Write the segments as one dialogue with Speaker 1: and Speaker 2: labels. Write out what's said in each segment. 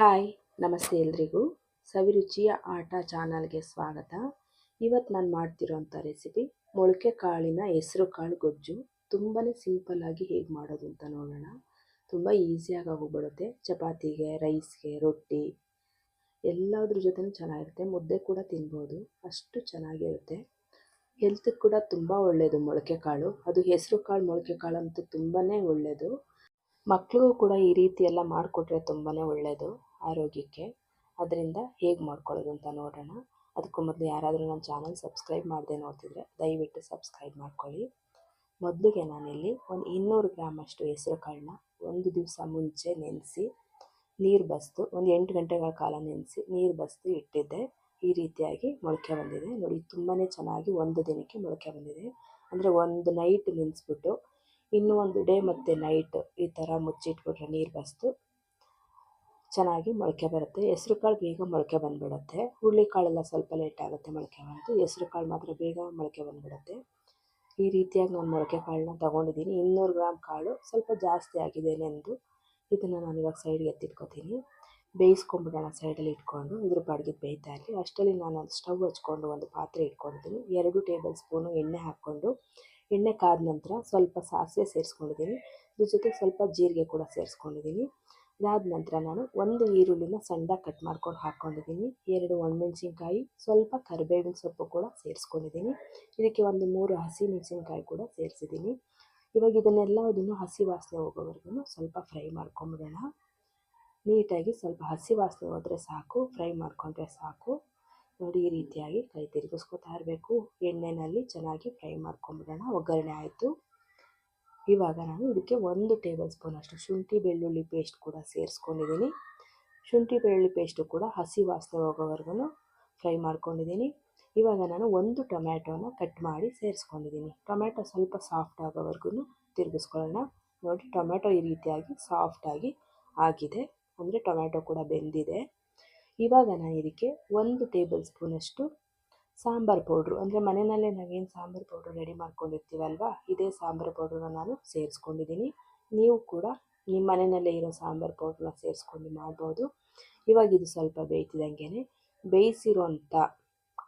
Speaker 1: Hi, ನಮಸ್ತೆ ಎಲ್ರಿಗೂ. ಸವಿರುಚಿಯ ಆಟ ಚಾನಲ್ಗೆ ಸ್ವಾಗತ. ಇವತ್ತು ನಾನು ಮಾಡ್ತಿರೋಂಥ ರೆಸಿಪಿ ಮೊಳಕೆ ಕಾಳಿನ ಹೆಸರು ಕಾಳು ಗೊಜ್ಜು. ತುಂಬಾ ಸಿಂಪಲ್ಲಾಗಿ ಹೇಗೆ ಮಾಡೋದು ಅಂತ ನೋಡೋಣ. ತುಂಬ ಈಸಿಯಾಗಿ ಆಗೋಗ್ಬಿಡುತ್ತೆ. ಚಪಾತಿಗೆ, ರೈಸ್ಗೆ, ರೊಟ್ಟಿ ಎಲ್ಲದ್ರ ಜೊತೆನೂ ಚೆನ್ನಾಗಿರುತ್ತೆ. ಮುದ್ದೆ ಕೂಡ ತಿನ್ಬೋದು. ಅಷ್ಟು ಚೆನ್ನಾಗಿರುತ್ತೆ. ಹೆಲ್ತ್ ಕೂಡ ತುಂಬ ಒಳ್ಳೆಯದು ಮೊಳಕೆ ಕಾಳು. ಅದು ಹೆಸರು ಕಾಳು, ಮೊಳಕೆ ಕಾಳು ಅಂತೂ ತುಂಬಾ ಒಳ್ಳೆಯದು ಮಕ್ಳಿಗೂ ಕೂಡ ಈ ರೀತಿ ಎಲ್ಲ ಮಾಡಿಕೊಟ್ರೆ ತುಂಬಾ ಒಳ್ಳೆಯದು ಆರೋಗ್ಯಕ್ಕೆ. ಅದರಿಂದ ಹೇಗೆ ಮಾಡ್ಕೊಳ್ಳೋದು ಅಂತ ನೋಡೋಣ. ಅದಕ್ಕೂ ಮೊದಲು ಯಾರಾದರೂ ನನ್ನ ಚಾನಲ್ ಸಬ್ಸ್ಕ್ರೈಬ್ ಮಾಡದೆ ನೋಡ್ತಿದ್ರೆ ದಯವಿಟ್ಟು ಸಬ್ಸ್ಕ್ರೈಬ್ ಮಾಡ್ಕೊಳ್ಳಿ. ಮೊದಲಿಗೆ ನಾನಿಲ್ಲಿ ಒಂದು ಇನ್ನೂರು ಗ್ರಾಮಷ್ಟು ಹೆಸರು ಕಾಳನ್ನ ಒಂದು ದಿವಸ ಮುಂಚೆ ನೆನೆಸಿ ನೀರು ಬಸ್ದು ಒಂದು ಎಂಟು ಗಂಟೆಗಳ ಕಾಲ ನೆನೆಸಿ ನೀರು ಬಸ್ದು ಇಟ್ಟಿದ್ದೆ. ಈ ರೀತಿಯಾಗಿ ಮೊಳಕೆ ಬಂದಿದೆ. ನೋಡಿ ತುಂಬಾ ಚೆನ್ನಾಗಿ ಒಂದು ದಿನಕ್ಕೆ ಮೊಳಕೆ ಬಂದಿದೆ. ಅಂದರೆ ಒಂದು ನೈಟ್ ನೆನೆಸ್ಬಿಟ್ಟು ಇನ್ನೂ ಒಂದು ಡೇ ಮತ್ತು ನೈಟ್ ಈ ಥರ ಮುಚ್ಚಿಟ್ಬಿಟ್ರೆ ನೀರು ಬಸ್ದು ಚೆನ್ನಾಗಿ ಮೊಳಕೆ ಬರುತ್ತೆ. ಹೆಸ್ರು ಕಾಳು ಬೇಗ ಮೊಳಕೆ ಬಂದುಬಿಡುತ್ತೆ. ಹುರುಳಿಕಾಳೆಲ್ಲ ಸ್ವಲ್ಪ ಲೇಟ್ ಆಗುತ್ತೆ ಮೊಳಕೆ ಬಂದು. ಹೆಸ್ರು ಕಾಳು ಮಾತ್ರ ಬೇಗ ಮೊಳಕೆ ಬಂದುಬಿಡುತ್ತೆ. ಈ ರೀತಿಯಾಗಿ ನಾನು ಮೊಳಕೆ ಕಾಳನ್ನ ತೊಗೊಂಡಿದ್ದೀನಿ. ಇನ್ನೂರು ಗ್ರಾಮ್ ಕಾಳು ಸ್ವಲ್ಪ ಜಾಸ್ತಿ ಆಗಿದೆ ಎಂದು ಇದನ್ನು ನಾನು ಇವಾಗ ಸೈಡ್ಗೆ ಎತ್ತಿಟ್ಕೊತೀನಿ. ಬೇಯಿಸ್ಕೊಂಬಿಡೋಣ ಸೈಡಲ್ಲಿ ಇಟ್ಕೊಂಡು. ಇದ್ರ ಬಾಡಿಗೆ ಬೇಯ್ತಾ ಇರಲಿ. ಅಷ್ಟರಲ್ಲಿ ನಾನು ಒಂದು ಸ್ಟವ್ ಹಚ್ಕೊಂಡು ಒಂದು ಪಾತ್ರೆ ಇಟ್ಕೊಂಡಿದ್ದೀನಿ. ಎರಡು ಟೇಬಲ್ ಸ್ಪೂನು ಎಣ್ಣೆ ಹಾಕ್ಕೊಂಡು ಎಣ್ಣೆ ಕಾದ ನಂತರ ಸ್ವಲ್ಪ ಸಾಸಿವೆ ಸೇರಿಸ್ಕೊಂಡಿದ್ದೀನಿ. ಇದ್ರ ಜೊತೆ ಸ್ವಲ್ಪ ಜೀರಿಗೆ ಕೂಡ ಸೇರಿಸ್ಕೊಂಡಿದ್ದೀನಿ. ಇದಾದ ನಂತರ ನಾನು ಒಂದು ಈರುಳ್ಳಿನ ಸಣ್ಣ ಕಟ್ ಮಾಡ್ಕೊಂಡು ಹಾಕ್ಕೊಂಡಿದ್ದೀನಿ ಎರಡು ಒಣಮೆಣ್ಸಿನ್ಕಾಯಿ, ಸ್ವಲ್ಪ ಕರಿಬೇವಿನ ಸೊಪ್ಪು ಕೂಡ ಸೇರಿಸ್ಕೊಂಡಿದ್ದೀನಿ. ಇದಕ್ಕೆ ಒಂದು ಮೂರು ಹಸಿ ಮೆಣಸಿನ್ಕಾಯಿ ಕೂಡ ಸೇರಿಸಿದ್ದೀನಿ. ಇವಾಗ ಇದನ್ನೆಲ್ಲದನ್ನು ಹಸಿ ವಾಸನೆ ಹೋಗೋವರೆಗೂ ಸ್ವಲ್ಪ ಫ್ರೈ ಮಾಡ್ಕೊಂಬಿಡೋಣ. ನೀಟಾಗಿ ಸ್ವಲ್ಪ ಹಸಿ ವಾಸನೆ ಹೋದರೆ ಸಾಕು, ಫ್ರೈ ಮಾಡಿಕೊಂಡ್ರೆ ಸಾಕು. ನೋಡಿ ಈ ರೀತಿಯಾಗಿ ಕೈ ತಿರುಗಿಸ್ಕೊತಾ ಇರಬೇಕು. ಎಣ್ಣೆಯಲ್ಲಿ ಚೆನ್ನಾಗಿ ಫ್ರೈ ಮಾಡ್ಕೊಂಬಿಡೋಣ. ಒಗ್ಗರಣೆ ಆಯಿತು. ಇವಾಗ ನಾನು ಇದಕ್ಕೆ ಒಂದು ಟೇಬಲ್ ಸ್ಪೂನ್ ಅಷ್ಟು ಶುಂಠಿ ಬೆಳ್ಳುಳ್ಳಿ ಪೇಸ್ಟ್ ಕೂಡ ಸೇರಿಸ್ಕೊಂಡಿದ್ದೀನಿ. ಶುಂಠಿ ಬೆಳ್ಳುಳ್ಳಿ ಪೇಸ್ಟು ಕೂಡ ಹಸಿ ವಾಸನೆ ಹೋಗೋವರೆಗೂ ಫ್ರೈ ಮಾಡ್ಕೊಂಡಿದ್ದೀನಿ. ಇವಾಗ ನಾನು ಒಂದು ಟೊಮ್ಯಾಟೋನ ಕಟ್ ಮಾಡಿ ಸೇರಿಸ್ಕೊಂಡಿದ್ದೀನಿ. ಟೊಮ್ಯಾಟೊ ಸ್ವಲ್ಪ ಸಾಫ್ಟ್ ಆಗೋವರೆಗೂ ತಿರುಗಿಸ್ಕೊಳ್ಳೋಣ. ನೋಡಿ ಟೊಮ್ಯಾಟೊ ಈ ರೀತಿಯಾಗಿ ಸಾಫ್ಟಾಗಿ ಆಗಿದೆ. ಅಂದರೆ ಟೊಮ್ಯಾಟೊ ಕೂಡ ಬೆಂದಿದೆ. ಇವಾಗ ನಾನು ಇದಕ್ಕೆ ಒಂದು ಟೇಬಲ್ ಸ್ಪೂನಷ್ಟು ಸಾಂಬಾರು ಪೌಡ್ರು ಅಂದರೆ ಮನೆಯಲ್ಲೇ ನಾವೇನು ಸಾಂಬಾರು ಪೌಡ್ರು ರೆಡಿ ಮಾಡ್ಕೊಂಡಿರ್ತೀವಲ್ವ, ಇದೇ ಸಾಂಬಾರು ಪೌಡ್ರನ್ನ ನಾನು ಸೇರಿಸ್ಕೊಂಡಿದ್ದೀನಿ ನೀವು ಕೂಡ ನಿಮ್ಮ ಮನೆಯಲ್ಲೇ ಇರೋ ಸಾಂಬಾರು ಪೌಡ್ರನ್ನ ಸೇರಿಸ್ಕೊಂಡು ಮಾಡ್ಬೋದು. ಇವಾಗ ಇದು ಸ್ವಲ್ಪ ಬೇಯ್ತಿದ್ದಂಗೆ ಬೇಯಿಸಿರೋಂಥ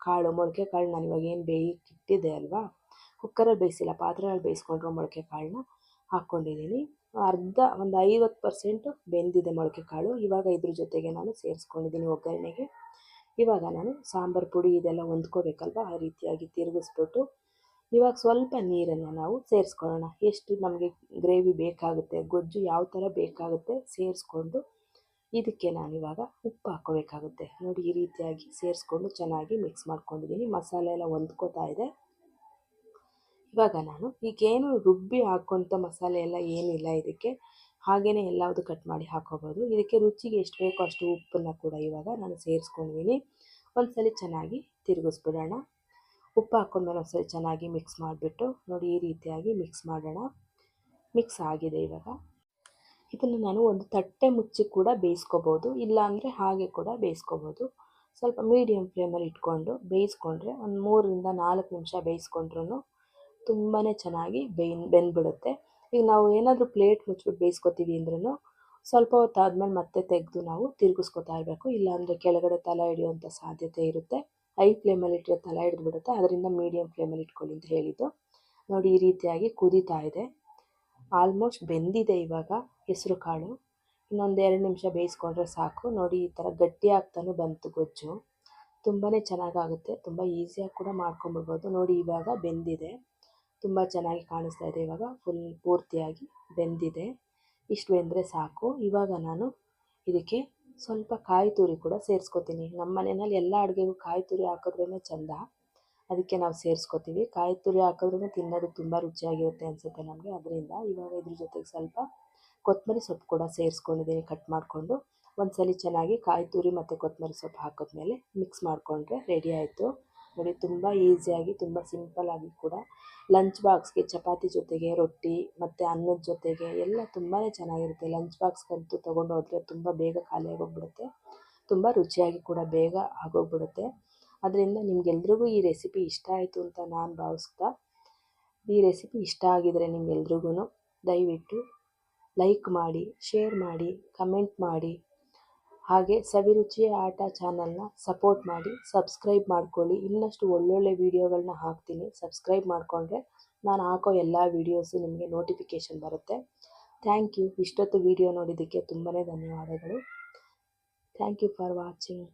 Speaker 1: ಕಾಳು, ಮೊಳಕೆ ಕಾಳು ನಾನು ಇವಾಗ ಏನು ಬೇಯಿಕ್ಕಿಟ್ಟಿದ್ದೆ ಅಲ್ವಾ ಕುಕ್ಕರಲ್ಲಿ ಬೇಯಿಸಿಲ್ಲ ಪಾತ್ರೆಯಲ್ಲಿ ಬೇಯಿಸ್ಕೊಂಡ್ರು ಮೊಳಕೆ ಕಾಳನ್ನ ಹಾಕ್ಕೊಂಡಿದ್ದೀನಿ ಅರ್ಧ, ಒಂದು ಐವತ್ತು ಪರ್ಸೆಂಟು ಬೆಂದಿದೆ ಮೊಳಕೆ ಕಾಳು. ಇವಾಗ ಇದ್ರ ಜೊತೆಗೆ ನಾನು ಸೇರಿಸ್ಕೊಂಡಿದ್ದೀನಿ ಒಗ್ಗರಣೆಗೆ. ಇವಾಗ ನಾನು ಸಾಂಬಾರು ಪುಡಿ ಇದೆಲ್ಲ ಹೊಂದ್ಕೋಬೇಕಲ್ವ? ಆ ರೀತಿಯಾಗಿ ತಿರುಗಿಸ್ಬಿಟ್ಟು ಇವಾಗ ಸ್ವಲ್ಪ ನೀರನ್ನು ನಾವು ಸೇರಿಸ್ಕೊಳ್ಳೋಣ. ಎಷ್ಟು ನಮಗೆ ಗ್ರೇವಿ ಬೇಕಾಗುತ್ತೆ, ಗೊಜ್ಜು ಯಾವ ಥರ ಬೇಕಾಗುತ್ತೆ ಸೇರಿಸ್ಕೊಂಡು ಇದಕ್ಕೆ ನಾನಿವಾಗ ಉಪ್ಪು ಹಾಕೋಬೇಕಾಗುತ್ತೆ ನೋಡಿ ಈ ರೀತಿಯಾಗಿ ಸೇರಿಸ್ಕೊಂಡು ಚೆನ್ನಾಗಿ ಮಿಕ್ಸ್ ಮಾಡ್ಕೊಂಡಿದ್ದೀನಿ. ಮಸಾಲೆ ಎಲ್ಲ ಹೊಂದ್ಕೋತಾ ಇದೆ. ಇವಾಗ ನಾನು ಈಗೇನು ರುಬ್ಬಿ ಹಾಕೋಂಥ ಮಸಾಲೆ ಎಲ್ಲ ಏನಿಲ್ಲ ಇದಕ್ಕೆ ಹಾಗೆಯೇ ಎಲ್ಲವುದು ಕಟ್ ಮಾಡಿ ಹಾಕೋಬೋದು. ಇದಕ್ಕೆ ರುಚಿಗೆ ಎಷ್ಟು ಬೇಕೋ ಅಷ್ಟು ಉಪ್ಪನ್ನು ಕೂಡ ಇವಾಗ ನಾನು ಸೇರಿಸ್ಕೊಂಡಿದ್ದೀನಿ ಒಂದ್ಸಲ ಚೆನ್ನಾಗಿ ತಿರುಗಿಸ್ಬಿಡೋಣ. ಉಪ್ಪು ಹಾಕ್ಕೊಂಡ್ಮೇಲೆ ಒಂದ್ಸಲ ಚೆನ್ನಾಗಿ ಮಿಕ್ಸ್ ಮಾಡಿಬಿಟ್ಟು ನೋಡಿ ಈ ರೀತಿಯಾಗಿ ಮಿಕ್ಸ್ ಮಾಡೋಣ. ಮಿಕ್ಸ್ ಆಗಿದೆ ಇವಾಗ. ಇದನ್ನು ನಾನು ಒಂದು ತಟ್ಟೆ ಮುಚ್ಚಿ ಕೂಡ ಬೇಯಿಸ್ಕೋಬೋದು. ಇಲ್ಲಾಂದರೆ ಹಾಗೆ ಕೂಡ ಬೇಯಿಸ್ಕೋಬೋದು. ಸ್ವಲ್ಪ ಮೀಡಿಯಮ್ ಫ್ಲೇಮಲ್ಲಿ ಇಟ್ಕೊಂಡು ಬೇಯಿಸ್ಕೊಂಡ್ರೆ ಒಂದು ಮೂರರಿಂದ ನಾಲ್ಕು ನಿಮಿಷ ಬೇಯಿಸ್ಕೊಂಡ್ರೂ ತುಂಬಾ ಚೆನ್ನಾಗಿ ಬೇಯ್ನ್ ಬೆಂದ್ಬಿಡುತ್ತೆ. ಈಗ ನಾವು ಏನಾದರೂ ಪ್ಲೇಟ್ ಮುಚ್ಚಿಬಿಟ್ಟು ಬೇಯಿಸ್ಕೊತೀವಿ ಅಂದ್ರೂ ಸ್ವಲ್ಪ ಹೊತ್ತು ಆದಮೇಲೆ ಮತ್ತೆ ತೆಗೆದು ನಾವು ತಿರುಗಿಸ್ಕೊತಾ ಇರಬೇಕು. ಇಲ್ಲಾಂದರೆ ಕೆಳಗಡೆ ತಲೆ ಹಿಡಿಯುವಂಥ ಸಾಧ್ಯತೆ ಇರುತ್ತೆ. ಹೈ ಫ್ಲೇಮಲ್ಲಿ ಇಟ್ಟರೆ ತಲೆ ಹಿಡಿದ್ಬಿಡುತ್ತೆ. ಅದರಿಂದ ಮೀಡಿಯಮ್ ಫ್ಲೇಮಲ್ಲಿ ಇಟ್ಕೊಳ್ಳಿ ಅಂತ ಹೇಳಿದ್ದು. ನೋಡಿ, ಈ ರೀತಿಯಾಗಿ ಕುದೀತಾ ಇದೆ. ಆಲ್ಮೋಸ್ಟ್ ಬೆಂದಿದೆ ಇವಾಗ ಹೆಸರು ಕಾಳು. ಇನ್ನೊಂದು ಎರಡು ನಿಮಿಷ ಬೇಯಿಸ್ಕೊಂಡ್ರೆ ಸಾಕು. ನೋಡಿ, ಈ ಥರ ಗಟ್ಟಿ ಆಗ್ತಾನೂ ಬಂತು ಗೊಜ್ಜು. ತುಂಬಾ ಚೆನ್ನಾಗಾಗುತ್ತೆ. ತುಂಬ ಈಸಿಯಾಗಿ ಕೂಡ ಮಾಡ್ಕೊಂಬಿಡ್ಬೋದು ನೋಡಿ, ಇವಾಗ ಬೆಂದಿದೆ. ತುಂಬ ಚೆನ್ನಾಗಿ ಕಾಣಿಸ್ತಾ ಇದೆ. ಇವಾಗ ಫುಲ್ ಪೂರ್ತಿಯಾಗಿ ಬೆಂದಿದೆ. ಇಷ್ಟು ಬೆಂದರೆ ಸಾಕು. ಇವಾಗ ನಾನು ಇದಕ್ಕೆ ಸ್ವಲ್ಪ ಕಾಯಿ ತುರಿ ಕೂಡ ಸೇರಿಸ್ಕೋತೀನಿ. ನಮ್ಮ ಮನೆಯಲ್ಲಿ ಎಲ್ಲ ಅಡುಗೆಗೂ ಕಾಯಿ ತುರಿ ಹಾಕಿದ್ರೇ ಚೆಂದ. ಅದಕ್ಕೆ ನಾವು ಸೇರಿಸ್ಕೋತೀವಿ. ಕಾಯಿ ತುರಿ ಹಾಕಿದ್ರೂ ತಿನ್ನೋದು ತುಂಬ ರುಚಿಯಾಗಿರುತ್ತೆ ಅನಿಸುತ್ತೆ ನಮಗೆ. ಅದರಿಂದ ಇವಾಗ ಇದ್ರ ಜೊತೆಗೆ ಸ್ವಲ್ಪ ಕೊತ್ತಂಬರಿ ಸೊಪ್ಪು ಕೂಡ ಸೇರಿಸ್ಕೊಂಡಿದ್ದೀನಿ ಕಟ್ ಮಾಡಿಕೊಂಡು. ಒಂದ್ಸಲಿ ಚೆನ್ನಾಗಿ ಕಾಯಿ ತುರಿ ಮತ್ತು ಕೊತ್ತಂಬರಿ ಸೊಪ್ಪು ಹಾಕಿದ್ಮೇಲೆ ಮಿಕ್ಸ್ ಮಾಡಿಕೊಂಡ್ರೆ ರೆಡಿ ಆಯಿತು. ನೋಡಿ ತುಂಬ ಈಸಿಯಾಗಿ ತುಂಬ ಸಿಂಪಲ್ಲಾಗಿ ಕೂಡ ಲಂಚ್ ಬಾಕ್ಸ್ಗೆ ಚಪಾತಿ ಜೊತೆಗೆ, ರೊಟ್ಟಿ ಮತ್ತು ಅನ್ನದ ಜೊತೆಗೆ ಎಲ್ಲ ತುಂಬಾ ಚೆನ್ನಾಗಿರುತ್ತೆ. ಲಂಚ್ ಬಾಕ್ಸ್ಗಂತೂ ತೊಗೊಂಡು ಹೋದರೆ ತುಂಬ ಬೇಗ ಖಾಲಿ ಆಗೋಗ್ಬಿಡುತ್ತೆ. ತುಂಬ ರುಚಿಯಾಗಿ ಕೂಡ ಬೇಗ ಆಗೋಗ್ಬಿಡುತ್ತೆ. ಅದರಿಂದ ನಿಮಗೆಲ್ರಿಗೂ ಈ ರೆಸಿಪಿ ಇಷ್ಟ ಆಯಿತು ಅಂತ ನಾನು ಭಾವಿಸ್ತಾ, ಈ ರೆಸಿಪಿ ಇಷ್ಟ ಆಗಿದರೆ ನಿಮ್ಗೆಲ್ರಿಗೂ ದಯವಿಟ್ಟು ಲೈಕ್ ಮಾಡಿ ಶೇರ್ ಮಾಡಿ ಕಮೆಂಟ್ ಮಾಡಿ. ಹಾಗೆ ಸವಿರುಚಿಯ ಆಟ ಚಾನಲ್ನ ಸಪೋರ್ಟ್ ಮಾಡಿ, ಸಬ್ಸ್ಕ್ರೈಬ್ ಮಾಡ್ಕೊಳ್ಳಿ. ಇನ್ನಷ್ಟು ಒಳ್ಳೊಳ್ಳೆ ವೀಡಿಯೋಗಳನ್ನ ಹಾಕ್ತೀನಿ. ಸಬ್ಸ್ಕ್ರೈಬ್ ಮಾಡಿಕೊಂಡ್ರೆ ನಾನು ಹಾಕೋ ಎಲ್ಲ ವೀಡಿಯೋಸು ನಿಮಗೆ ನೋಟಿಫಿಕೇಷನ್ ಬರುತ್ತೆ. Thank you. ಇಷ್ಟೊತ್ತು ವೀಡಿಯೋ ನೋಡಿದ್ದಕ್ಕೆ ತುಂಬಾ ಧನ್ಯವಾದಗಳು. Thank you for watching.